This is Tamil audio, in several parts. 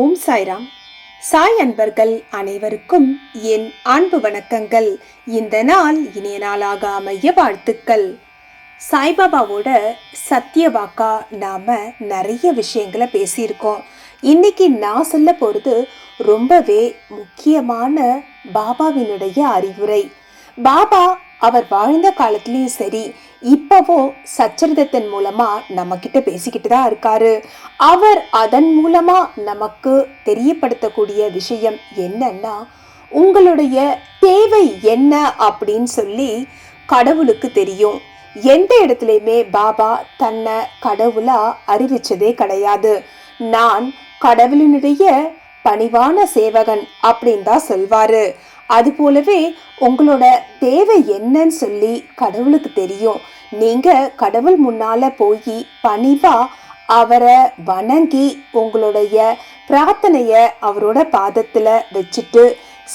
ஓம் சாய்ராம். சாய் அன்பர்கள் அனைவருக்கும் என் அன்பு வணக்கங்கள். இந்த நாள் இனிய நாளாக அமைய வாழ்த்துக்கள். சாய்பாபாவோட சத்திய வாக்கா நாம நிறைய விஷயங்களை பேசியிருக்கோம். இன்னைக்கு நான் சொல்ல போகிறது ரொம்பவே முக்கியமான பாபாவினுடைய அறிவுரை. பாபா அவர் வாழ்ந்த காலத்துலயும் சரி இப்போவும் சச்சரிதத்தின் மூலமா நம்ம கிட்ட பேசிக்கிட்டு தான் இருக்காரு. அவர் அதன் மூலமா நமக்கு தெரியப்படுத்தக்கூடிய விஷயம் என்னன்னா உங்களுடைய தேவை என்ன அப்படின்னு சொல்லி கடவுளுக்கு தெரியும். எந்த இடத்துலையுமே பாபா தன்னை கடவுளா அறிவிச்சதே கிடையாது. நான் கடவுளினுடைய பணிவான சேவகன் அப்படின்னு தான் சொல்வாரு. அது போலவே உங்களோட தேவை என்னன்னு சொல்லி கடவுளுக்கு தெரியும். நீங்க கடவுள் முன்னால போய் பணிவா அவரை வணங்கி உங்களுடைய பிரார்த்தனைய அவரோட பாதத்துல வச்சுட்டு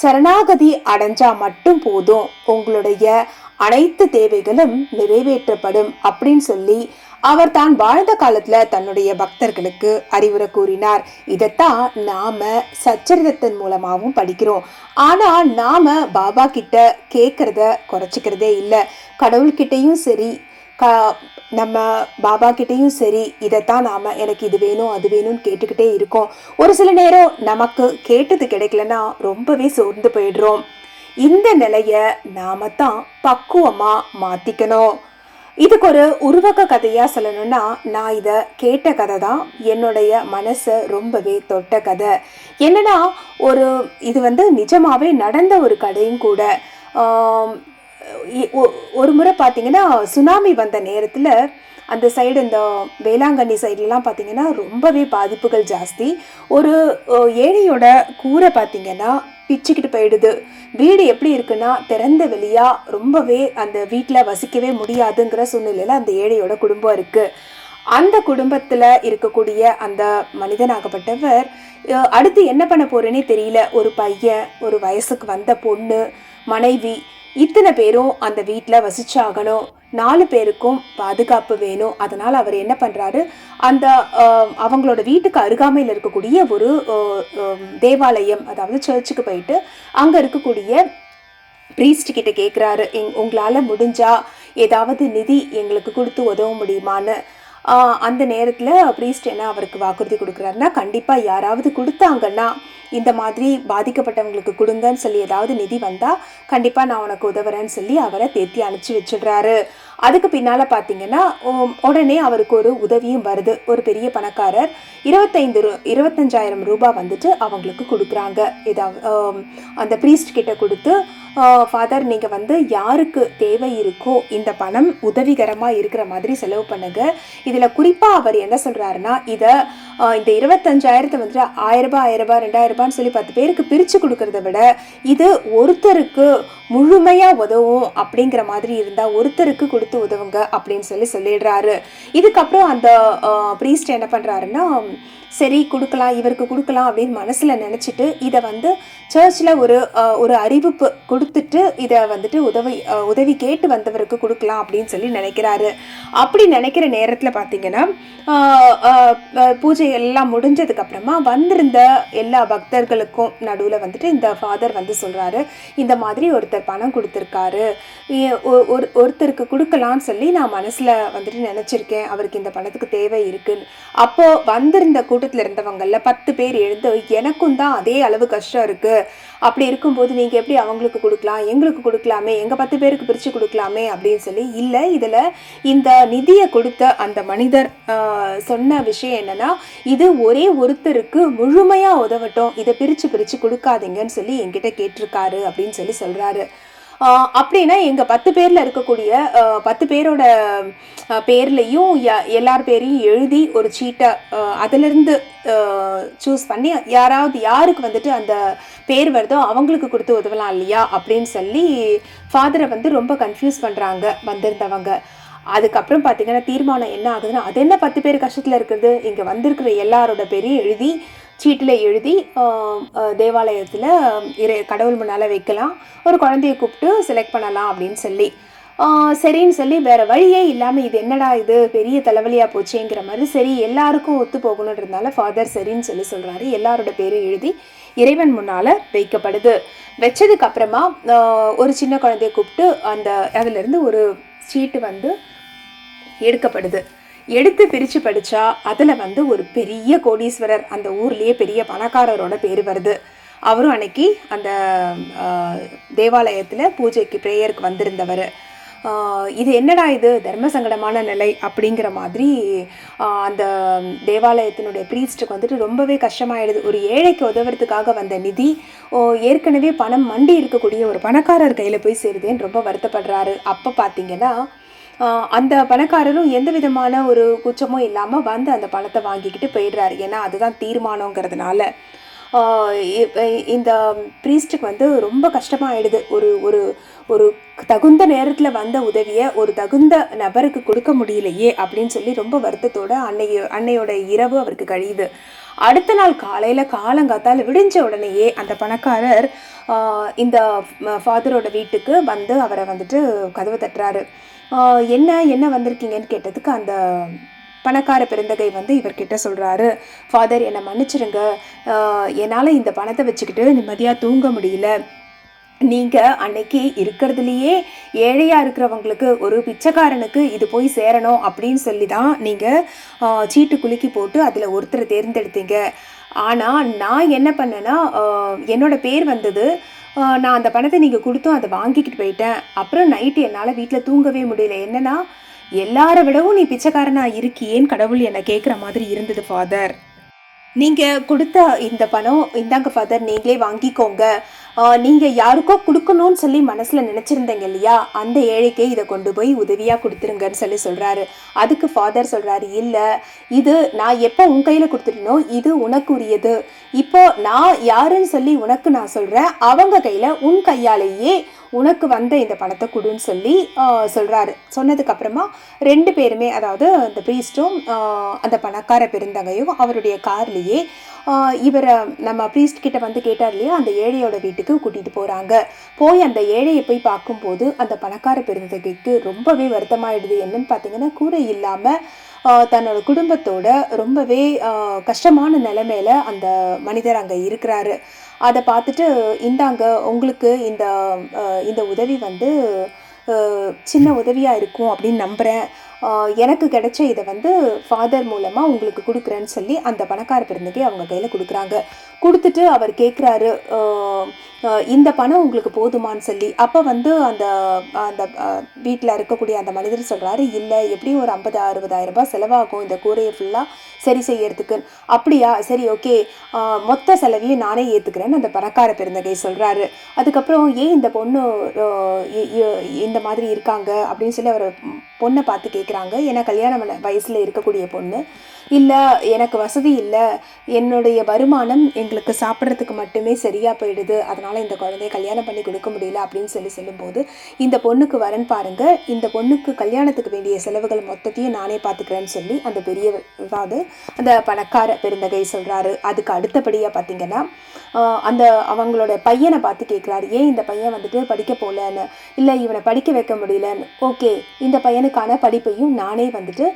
சரணாகதி அடைஞ்சா மட்டும் போதும். உங்களுடைய அனைத்து தேவைகளும் நிறைவேற்றப்படும் அப்படின்னு சொல்லி அவர் தான் வாழ்ந்த காலத்துல தன்னுடைய பக்தர்களுக்கு அறிவுரை கூறினார். இதைத்தான் நாம சச்சரிதத்தின் மூலமாகவும் படிக்கிறோம். ஆனா நாம பாபா கிட்ட கேட்கறத குறைச்சிக்கிறதே இல்லை. கடவுள்கிட்டயும் சரி க நம்ம பாபா கிட்டேயும் சரி இதைத்தான் நாம எனக்கு இது வேணும் அது வேணும்னு கேட்டுக்கிட்டே இருக்கோம். ஒரு சில நேரம் நமக்கு கேட்டது கிடைக்கலன்னா ரொம்பவே சோர்ந்து போயிடுறோம். இந்த நிலையை நாம தான் பக்குவமாக மாற்றிக்கணும் இதுக்கு ஒரு உருவக கதையாக சொல்லணும்னா நான் இதை கேட்ட கதை தான் என்னுடைய மனசை ரொம்பவே தொட்ட கதை. என்னன்னா ஒரு இது வந்து நிஜமாகவே நடந்த ஒரு கதையும் கூட. ஒரு முறை பார்த்தீங்கன்னா சுனாமி வந்த நேரத்தில் அந்த சைடு இந்த வேளாங்கண்ணி சைட்லலாம் பார்த்தீங்கன்னா ரொம்பவே பாதிப்புகள் ஜாஸ்தி. ஒரு ஏழையோட கூரை பார்த்தீங்கன்னா பிச்சுக்கிட்டு போயிடுது. வீடு எப்படி இருக்குன்னா திறந்த வெளியாக ரொம்பவே அந்த வீட்டில் வசிக்கவே முடியாதுங்கிற சூழ்நிலையில் அந்த ஏழையோட குடும்பம் இருக்குது அந்த குடும்பத்தில் இருக்கக்கூடிய அந்த மனிதனாகப்பட்டவர் அடுத்து என்ன பண்ண போகிறேனே தெரியல. ஒரு பையன் ஒரு வயசுக்கு வந்த பொண்ணு மனைவி இத்தனை பேரும் அந்த வீட்டில் வசிச்சாகணும். நாலு பேருக்கும் பாதுகாப்பு வேணும். அதனால் அவர் என்ன பண்ணுறாரு அந்த அவங்களோட வீட்டுக்கு அருகாமையில் இருக்கக்கூடிய ஒரு தேவாலயம் அதாவது சர்ச்சுக்கு போயிட்டு அங்கே இருக்கக்கூடிய ப்ரீஸ்ட் கிட்ட கேட்குறாரு எங் உங்களால் முடிஞ்சால் ஏதாவது நிதி எங்களுக்கு கொடுத்து உதவ முடியுமான்னு. அந்த நேரத்தில் ப்ரீஸ்ட் என்ன அவருக்கு வாக்குறுதி கொடுக்குறாருன்னா கண்டிப்பாக யாராவது கொடுத்தாங்கன்னா இந்த மாதிரி பாதிக்கப்பட்டவங்களுக்கு கொடுங்கன்னு சொல்லி ஏதாவது நிதி வந்தால் கண்டிப்பாக நான் உனக்கு உதவுறேன்னு சொல்லி அவரை தேத்தி அனுப்பிச்சி வச்சிடுறாரு. அதுக்கு பின்னால் பார்த்தீங்கன்னா உடனே அவருக்கு ஒரு உதவியும் வருது. ஒரு பெரிய பணக்காரர். இருபத்தைந்து ரூ இருபத்தஞ்சாயிரம் ரூபாய் வந்துட்டு அவங்களுக்கு கொடுக்குறாங்க. ஏதாவது அந்த ப்ரீஸ்ட் கிட்ட கொடுத்து ஃபாதர் நீங்கள் வந்து யாருக்கு தேவை இருக்கோ இந்த பணம் உதவிகரமாக இருக்கிற மாதிரி செலவு பண்ணுங்க. இதில் குறிப்பாக அவர் என்ன சொல்கிறாருன்னா இதை இந்த இருபத்தஞ்சாயிரத்தை வந்துட்டு ஆயிரம் ரூபாய் ஆயிரம் ரூபாய் ரெண்டாயிரம் ரூபான்னு சொல்லி பத்து பேருக்கு பிரித்து கொடுக்கறத விட இது ஒருத்தருக்கு முழுமையாக உதவும் அப்படிங்கிற மாதிரி இருந்தால் ஒருத்தருக்கு கொடுத்து உதவுங்க அப்படின்னு சொல்லி சொல்லிடுறாரு. இதுக்கப்புறம் அந்த ப்ரீஸ்ட் என்ன பண்ணுறாருன்னா சரி கொடுக்கலாம் இவருக்கு கொடுக்கலாம் அப்படின்னு மனசில் நினச்சிட்டு இதை வந்து சர்ச்சில் ஒரு அஹ், ஒரு அறிவிப்பு கொடுத்துட்டு இதை வந்துட்டு உதவி அஹ், உதவி கேட்டு வந்தவருக்கு கொடுக்கலாம் அப்படின்னு சொல்லி நினைக்கிறாரு. அப்படி நினைக்கிற நேரத்தில் பார்த்தீங்கன்னா பூஜை எல்லாம் முடிஞ்சதுக்கப்புறமா வந்திருந்த எல்லா பக்தர்களுக்கும் நடுவில் வந்துட்டு இந்த ஃபாதர் வந்து சொல்கிறாரு இந்த மாதிரி ஒருத்தர் பணம் கொடுத்துருக்காரு ஒரு ஒருத்தருக்கு கொடுக்கலான்னு சொல்லி நான் மனசில் வந்துட்டு நினச்சிருக்கேன் அவருக்கு இந்த பணத்துக்கு தேவை இருக்குன்னு. அப்போது வந்திருந்த கூட்டத்தில் இருந்தவங்களில் பத்து பேர் எழுந்து எனக்கும் தான் அதே அளவு கஷ்டம் இருக்குது அப்படி இருக்கும்போது நீங்கள் எப்படி அவங்களுக்கு கொடுக்கலாம்? எங்களுக்கு கொடுக்கலாமே? எங்கள் பத்து பேருக்கு பிரித்து கொடுக்கலாமே? அப்படின்னு சொல்லி இல்லை இதில் இந்த நிதியை கொடுத்த அந்த மனிதர் சொன்ன விஷயம் என்னன்னா இது ஒரே ஒருத்தருக்கு முழுமையாக உதவட்டும். இதை பிரித்து பிரித்து கொடுக்காதீங்கன்னு சொல்லி என்கிட்ட கேட்டிருக்காரு அப்படின்னு சொல்லி சொல்கிறாரு அப்படின்னா எங்கள் பத்து பேரில் இருக்கக்கூடிய பத்து பேரோட பேர்லேயும் பேர்லையும் எல்லார் பேரையும் எழுதி ஒரு சீட்டை அதிலிருந்து சூஸ் பண்ணி யாராவது யாருக்கு வந்துட்டு அந்த பேர் வருதோ அவங்களுக்கு கொடுத்து உதவலாம் இல்லையா அப்படின்னு சொல்லி ஃபாதரை வந்து ரொம்ப கன்ஃபியூஸ் பண்ணுறாங்க வந்திருந்தவங்க. அதுக்கப்புறம் பார்த்தீங்கன்னா தீர்மானம் என்ன ஆகுதுன்னா அது என்ன பத்து பேர் கஷ்டத்தில் இருக்கிறது? இங்கே வந்திருக்கிற எல்லாரோட பேரையும் எழுதி சீட்டில் எழுதி தேவாலயத்தில் இறை கடவுள் முன்னால் வைக்கலாம். ஒரு குழந்தைய கூப்பிட்டு செலக்ட் பண்ணலாம் அப்படின்னு சொல்லி. சரின்னு சொல்லி வேறு வழியே இல்லாமல் இது என்னடா இது? பெரிய தலைவலியாக போச்சுங்கிற மாதிரி சரி எல்லாருக்கும் ஒத்து போகணுன்றதுனால ஃபாதர் சரின்னு சொல்லி சொல்கிறாரு எல்லாரோட பேரும் எழுதி இறைவன் முன்னால் வைக்கப்படுது. வச்சதுக்கப்புறமா ஒரு சின்ன குழந்தைய கூப்பிட்டு அந்த அதுலேருந்து ஒரு சீட்டு வந்து எடுக்கப்படுது. எடுத்து பிரித்து படித்தா அதில் வந்து ஒரு பெரிய கோடீஸ்வரர் அந்த ஊர்லேயே பெரிய பணக்காரரோட பேர் வருது. அவரும் அன்னைக்கு அந்த தேவாலயத்தில் பூஜைக்கு ப்ரேயருக்கு வந்திருந்தவர். இது என்னடா இது? தர்ம சங்கடமான நிலை அப்படிங்கிற மாதிரி அந்த தேவாலயத்தினுடைய ப்ரீஸ்ட்டுக்கு வந்துட்டு ரொம்பவே கஷ்டமாயிடுது. ஒரு ஏழைக்கு உதவுறதுக்காக வந்த நிதி ஏற்கனவே பணம் மண்டி இருக்கக்கூடிய ஒரு பணக்காரர் கையில் போய் சேருதேன்னு ரொம்ப வருத்தப்படுறாரு. அப்போ பார்த்தீங்கன்னா அந்த பணக்காரரும் எந்த விதமான ஒரு குச்சமும் இல்லாமல் வந்து அந்த பணத்தை வாங்கிக்கிட்டு போயிடுறாரு. ஏன்னா அதுதான் தீர்மானங்கிறதுனால இ- இந்த ப்ரீஸ்ட்டுக்கு வந்து ரொம்ப கஷ்டமாகிடுது ஒரு ஒரு ஒரு தகுந்த நேரத்தில் வந்த உதவியை ஒரு தகுந்த நபருக்கு கொடுக்க முடியலையே அப்படின்னு சொல்லி ரொம்ப வருத்தத்தோட அன்னைய அன்னையோட இரவு அவருக்கு கழியுது. அடுத்த நாள் காலையில் காலங்காத்தால் விடிஞ்ச உடனேயே அந்த பணக்காரர் இந்த ஃபாதரோட வீட்டுக்கு வந்து அவரை வந்துட்டு கதவை தட்டுறாரு. என்ன என்ன வந்திருக்கீங்கன்னு கேட்டதுக்கு அந்த பணக்கார பெருந்தகை வந்து இவர்கிட்ட சொல்கிறாரு ஃபாதர் என்னை மன்னிச்சிருங்க. என்னால் இந்த பணத்தை வச்சுக்கிட்டு நிம்மதியாக தூங்க முடியல. நீங்கள் அன்னைக்கு இருக்கிறதுலையே ஏழையாக இருக்கிறவங்களுக்கு ஒரு பிச்சைக்காரனுக்கு இது போய் சேரணும் அப்படின்னு சொல்லி தான் நீங்கள் சீட்டு குலுக்கி போட்டு அதில் ஒருத்தரை தேர்ந்தெடுத்தீங்க. ஆனால் நான் என்ன பண்ணேன்னா என்னோடய என்னோட பேர் வந்தது நான் அந்த பணத்தை நீங்கள் கொடுத்தும் அதை வாங்கிக்கிட்டு போயிட்டேன். அப்புறம் நைட்டு என்னால் வீட்டில் தூங்கவே முடியல. என்னன்னா எல்லாரை விடவும் நீ பிச்சைக்காரனாக இருக்கியேன்னு கடவுள் என்னை கேட்குற மாதிரி இருந்தது ஃபாதர் நீங்கள் கொடுத்த இந்த பணம் இந்தாங்க ஃபாதர் நீங்களே வாங்கிக்கோங்க. நீங்கள் யாருக்கோ கொடுக்கணும்னு சொல்லி மனசில் நினச்சிருந்தீங்க இல்லையா? அந்த ஏழைக்கே இதை கொண்டு போய் உதவியாக கொடுத்துருங்கன்னு சொல்லி சொல்கிறாரு அதுக்கு ஃபாதர் சொல்கிறாரு இல்லை இது நான் எப்போ உன் கையில் கொடுத்துட்டனோ இது உனக்கு உரியது இப்போ நான் யாருன்னு சொல்லி உனக்கு நான் சொல்கிறேன் அவங்க கையில் உன் கையாலேயே உனக்கு வந்த இந்த பணத்தை கொடுன்னு சொல்லி சொல்கிறாரு சொன்னதுக்கப்புறமா ரெண்டு பேருமே அதாவது அந்த ப்ரீஸ்டும் அந்த பணக்கார பெருந்தகையும் அவருடைய கார்லேயே இவரை நம்ம ப்ரீஸ்ட் கிட்ட வந்து கேட்டார் இல்லையா அந்த ஏழையோட வீட்டுக்கு கூட்டிகிட்டு போகிறாங்க போய் அந்த ஏழையை போய் பார்க்கும்போது அந்த பணக்கார பெருந்தகைக்கு ரொம்பவே வருத்தமாயிடுது. என்னன்னு பார்த்தீங்கன்னா கூரை இல்லாமல் தன்னோட குடும்பத்தோட ரொம்பவே கஷ்டமான நிலைமையில அந்த மனிதர் அங்கே இருக்கிறாரு. அதை பார்த்துட்டு இந்தாங்க உங்களுக்கு இந்த இந்த உதவி வந்து சின்ன உதவியாக இருக்கும் அப்படின்னு நம்புகிறேன் எனக்கு கிடைச்ச இதை வந்து ஃபாதர் மூலமாக உங்களுக்கு கொடுக்குறேன்னு சொல்லி அந்த பணக்கார பெருந்தகை அவங்க கையில் கொடுக்குறாங்க. கொடுத்துட்டு அவர் கேட்குறாரு இந்த பணம் உங்களுக்கு போதுமான்னு சொல்லி. அப்போ வந்து அந்த அந்த வீட்டில் இருக்கக்கூடிய அந்த மனிதர் சொல்கிறாரு இல்லை எப்படியும் ஒரு ஐம்பது அறுபதாயிரம் ரூபாய் செலவாகும் இந்த கூரையை ஃபுல்லாக சரி செய்யறதுக்கு. அப்படியா? சரி ஓகே. மொத்த செலவையும் நானே ஏற்றுக்கிறேன்னு அந்த பணக்கார பெருந்தகை சொல்கிறாரு அதுக்கப்புறம் ஏன் இந்த பொண்ணு இந்த மாதிரி இருக்காங்க? அப்படின்னு சொல்லி அவர் பொண்ணை பார்த்து கேட்குறாங்க ஏன்னா கல்யாண வயசில் இருக்கக்கூடிய பொண்ணு. இல்லை எனக்கு வசதி இல்லை. என்னுடைய வருமானம் எங்களுக்கு சாப்பிட்றதுக்கு மட்டுமே சரியாக போயிடுது. அதனால் இந்த குழந்தைய கல்யாணம் பண்ணி கொடுக்க முடியல அப்படின்னு சொல்லி சொல்லும்போது இந்த பொண்ணுக்கு வரன் பாருங்கள் இந்த பொண்ணுக்கு கல்யாணத்துக்கு வேண்டிய செலவுகள் மொத்தத்தையும் நானே பார்த்துக்கிறேன்னு சொல்லி அந்த பெரிய அதாவது அந்த பணக்கார பெருந்தகை சொல்கிறாரு அதுக்கு அடுத்தபடியாக பார்த்தீங்கன்னா அந்த அவங்களோட பையனை பார்த்து கேட்குறாரு ஏன் இந்த பையன் வந்துட்டு படிக்க போகலன்னு இல்லை இவனை படிக்க வைக்க முடியலன்னு. ஓகே இந்த பையனுக்கான படிப்பையும் நானே வந்துட்டு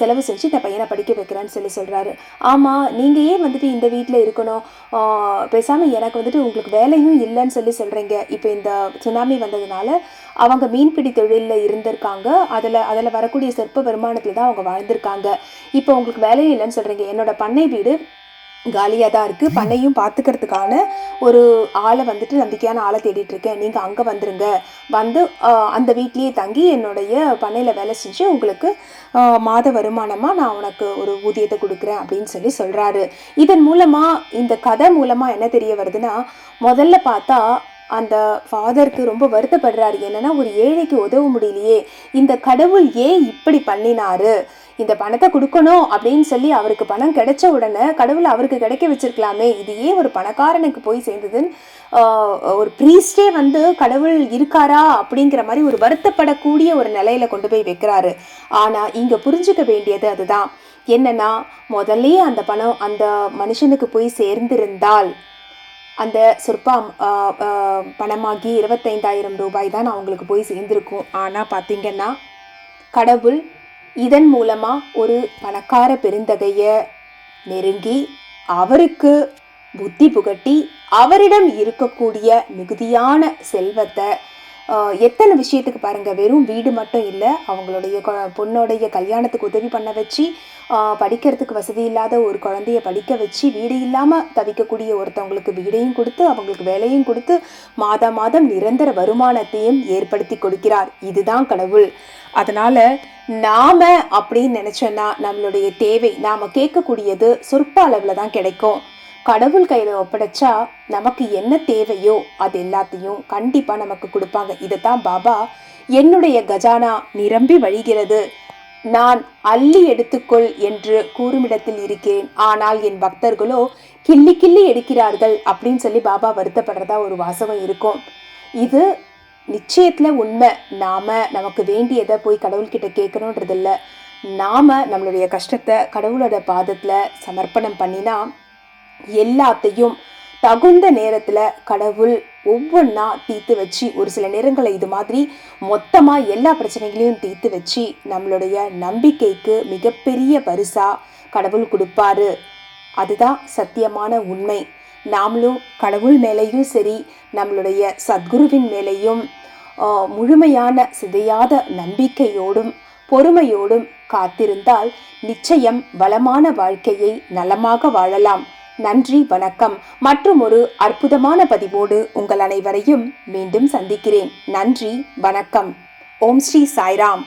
செலவு செஞ்சு இந்த பையனை படிக்க வைக்கிறேன்னு சொல்லி சொல்கிறாரு ஆமாம் நீங்கள் ஏன் வந்துட்டு இந்த வீட்டில் இருக்கணும்? பேசாமல் பேசாம எனக்கு வந்துட்டு உங்களுக்கு வேலையும் இல்லைன்னு சொல்லி சொல்கிறீங்க இப்போ இந்த சுனாமி வந்ததுனால அவங்க மீன்பிடி தொழிலில் இருந்திருக்காங்க. அதில் அதில் வரக்கூடிய சொற்ப வருமானத்தில் தான் அவங்க வாழ்ந்திருக்காங்க. இப்போ உங்களுக்கு வேலையும் இல்லைன்னு சொல்கிறீங்க என்னோட பண்ணை வீடு காலியாக தான் இருக்குது பண்ணையும் பார்த்துக்கிறதுக்கான ஒரு ஆளை வந்துட்டு நம்பிக்கையான ஆளை தேடிட்டு இருக்கேன். நீங்கள் அங்கே வந்துருங்க. வந்து அந்த வீட்லேயே தங்கி என்னுடைய பண்ணையில் வேலை செஞ்சு உங்களுக்கு மாத வருமானமாக நான் உனக்கு ஒரு ஊதியத்தை கொடுக்குறேன் அப்படின்னு சொல்லி சொல்கிறாரு இதன் மூலமாக இந்த கதை மூலமாக என்ன தெரிய வருதுன்னா முதல்ல பார்த்தா அந்த ஃபாதருக்கு ரொம்ப வருத்தப்படுறாரு. என்னன்னா ஒரு ஏழைக்கு உதவ முடியலையே. இந்த கடவுள் ஏன் இப்படி பண்ணினாரு? இந்த பணத்தை கொடுக்கணும் அப்படின்னு சொல்லி அவருக்கு பணம் கிடைச்ச உடனே கடவுள் அவருக்கு கிடைக்க வச்சிருக்கலாமே. இது ஏன் ஒரு பணக்காரனுக்கு போய் சேர்ந்ததுன்னு ஒரு ப்ரீஸ்டே வந்து கடவுள் இருக்காரா அப்படிங்கிற மாதிரி ஒரு வருத்தப்படக்கூடிய ஒரு நிலையில கொண்டு போய் வைக்கிறாரு. ஆனால் இங்கே புரிஞ்சுக்க வேண்டியது அதுதான். என்னன்னா முதல்லயே அந்த பணம் அந்த மனுஷனுக்கு போய் சேர்ந்திருந்தால் அந்த சொற்பம் பணமாகி இருபத்தைந்தாயிரம் ரூபாய் தான் அவங்களுக்கு போய் சேர்ந்துருக்கும். ஆனால் பார்த்தீங்கன்னா கடவுள் இதன் மூலமாக ஒரு பணக்கார பெருந்தகையை நெருங்கி அவருக்கு புத்தி புகட்டி அவரிடம் இருக்கக்கூடிய மிகுதியான செல்வத்தை எத்தனை விஷயத்துக்கு பாருங்கள் வெறும் வீடு மட்டும் இல்லை அவங்களுடைய கொ- கல்யாணத்துக்கு உதவி பண்ண வச்சு படிக்கிறதுக்கு வசதி இல்லாத ஒரு குழந்தைய படிக்க வச்சு வீடு இல்லாமல் தவிக்கக்கூடிய ஒருத்தவங்களுக்கு வீடையும் கொடுத்து அவங்களுக்கு வேலையும் கொடுத்து மாதா மாதம் நிரந்தர வருமானத்தையும் ஏற்படுத்தி கொடுக்கிறார். இதுதான் கடவுள். அதனால் நாம் அப்படின்னு நினச்சோன்னா நம்மளுடைய தேவை நாம் கேட்கக்கூடியது சொற்ப அளவில் தான் கிடைக்கும். கடவுள் கையில் ஒப்படைச்சா நமக்கு என்ன தேவையோ அது எல்லாத்தையும் கண்டிப்பாக நமக்கு கொடுப்பாங்க. இதைத்தான் பாபா என்னுடைய கஜானா நிரம்பி வழிகிறது. நான் அள்ளி எடுத்துக்கொள் என்று கூறுமிடத்தில் இருக்கிறேன் ஆனால் என் பக்தர்களோ கிள்ளி கிள்ளி எடுக்கிறார்கள் அப்படின்னு சொல்லி பாபா வருத்தப்படுறதா ஒரு வாசகம் இருக்கும். இது நிச்சயத்தில் உண்மை. நாம் நமக்கு வேண்டியதை போய் கடவுள்கிட்ட கேட்கணுன்றது இல்லை நாம் நம்மளுடைய கஷ்டத்தை கடவுளோட பாதத்தில் சமர்ப்பணம் பண்ணினா எல்லாத்தையும் தகுந்த நேரத்தில் கடவுள் ஒவ்வொன்றா தீர்த்து வச்சு ஒரு சில நேரங்களை இது மாதிரி மொத்தமாக எல்லா பிரச்சனைகளையும் தீர்த்து வச்சு நம்மளுடைய நம்பிக்கைக்கு மிகப்பெரிய பரிசா கடவுள் கொடுப்பாரு. அதுதான் சத்தியமான உண்மை. நாமளும் கடவுள் மேலேயும் சரி நம்மளுடைய சத்குருவின் மேலேயும் முழுமையான சிதையாத நம்பிக்கையோடும் பொறுமையோடும் காத்திருந்தால் நிச்சயம் வளமான வாழ்க்கையை நலமாக வாழலாம். நன்றி வணக்கம். மற்றும் ஒரு அற்புதமான பதிவோடு உங்கள் அனைவரையும் மீண்டும் சந்திக்கிறேன். நன்றி வணக்கம். ஓம் ஸ்ரீ சாய்ராம்.